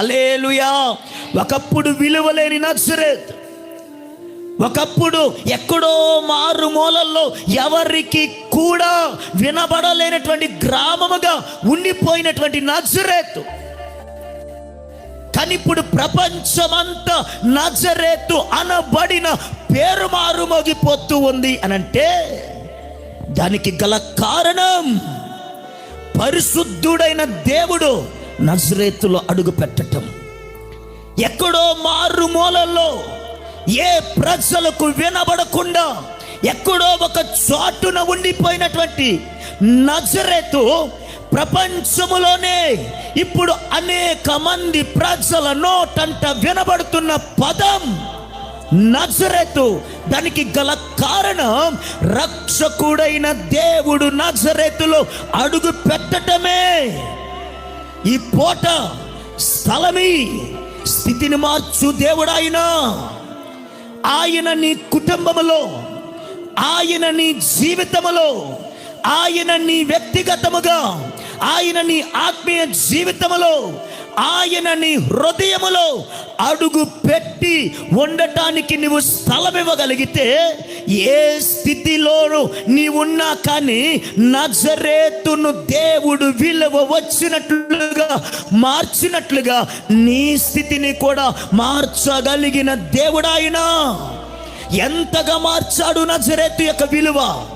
Hallelujah ఒకప్పుడు విలువలేని నక్సరేత్ ఒకప్పుడు ఎక్కడో మారు మూలల్లో ఎవరికి కూడా వినబడలేనటువంటి గ్రామముగా ఉండిపోయినటువంటి నజరేతు. కానీ ఇప్పుడు ప్రపంచమంతా నజరేతు అనబడిన పేరు మారు మోగిపోతూ ఉంది అని అంటే దానికి గల కారణం పరిశుద్ధుడైన దేవుడు నజరేతులో అడుగు పెట్టటం. ఎక్కడో మారు మూలల్లో ఏ ప్రజలకు వినబడకుండా ఎక్కడో ఒక చోటున ఉండిపోయినటువంటి నజరేతు ప్రపంచములోనే ఇప్పుడు అనేక మంది ప్రజల నోటంట వినబడుతున్న పదం నజరేతు. దానికి గల కారణం రక్షకుడైన దేవుడు నజరేతులో అడుగు పెట్టటమే. ఈ పూట స్థలమి స్థితిని మార్చు దేవుడాయన. ఆయన నీ కుటుంబములో ఆయన నీ జీవితములో ఆయన నీ వ్యక్తిగతముగా ఆయన నీ ఆత్మీయ జీవితములో ఆయన నీ హృదయములో అడుగు పెట్టి ఉండటానికి నువ్వు స్థలం ఇవ్వగలిగితే ఏ స్థితిలోనూ నీవున్నా కానీ నజరేతును దేవుడు విలువ వచ్చినట్లుగా మార్చినట్లుగా నీ స్థితిని కూడా మార్చగలిగిన దేవుడాయన. ఎంతగా మార్చాడు నజరేతు యొక్క విలువ?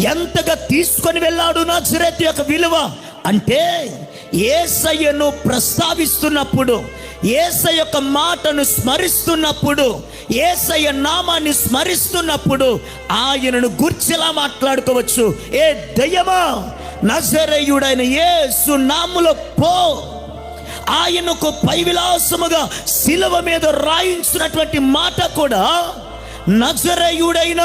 ఎంతగా తీసుకొని వెళ్ళాడు నజరేతు యొక్క విలువ? అంటే ఏసయ్యను ప్రస్తావిస్తున్నప్పుడు ఏసయ్య యొక్క మాటను స్మరిస్తున్నప్పుడు ఏసయ్య నామాన్ని స్మరిస్తున్నప్పుడు ఆయనను గుర్చిలా మాట్లాడుకోవచ్చు. ఏ దయ్యమా? నజరయుడైన ఏసు నాములో పో. ఆయనకు పై విలాసముగా శిలువ మీద రాయించినటువంటి మాట కూడా నజరయుడైన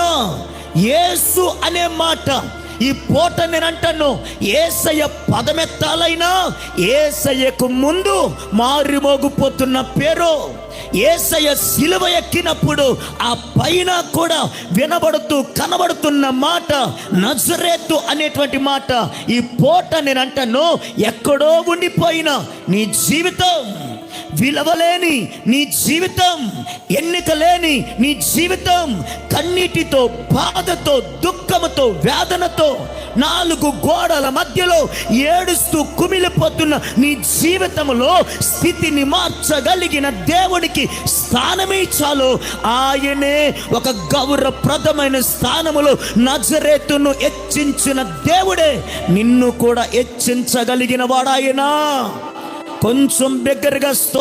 యేసు అనే మాట. ఈ పూట నేను అంటాను ఏసయ్య పదమెత్తాలైనా ఏసయ్యకు ముందు మారుమోగిపోతున్న పేరు. ఏసయ్య సిలువ ఎక్కినప్పుడు ఆ పైన కూడా వినబడుతూ కనబడుతున్న మాట నజరేతు అనేటువంటి మాట. ఈ పూట నేను అంటాను ఎక్కడో ఉండిపోయిన నీ జీవితం. విలువలేని నీ జీవితం ఎన్నిక లేని నీ జీవితం కన్నీటితో బాధతో దుఃఖముతో వేదనతో నాలుగు గోడల మధ్యలో ఏడుస్తూ కుమిలిపోతున్న నీ జీవితంలో స్థితిని మార్చగలిగిన దేవుడికి స్థానమే చాలు ఆయనే ఒక గౌరవప్రదమైన స్థానములో నజరేతును హెచ్చించిన దేవుడే నిన్ను కూడా హెచ్చించగలిగిన వాడాయనా. కొంచెం దగ్గరగా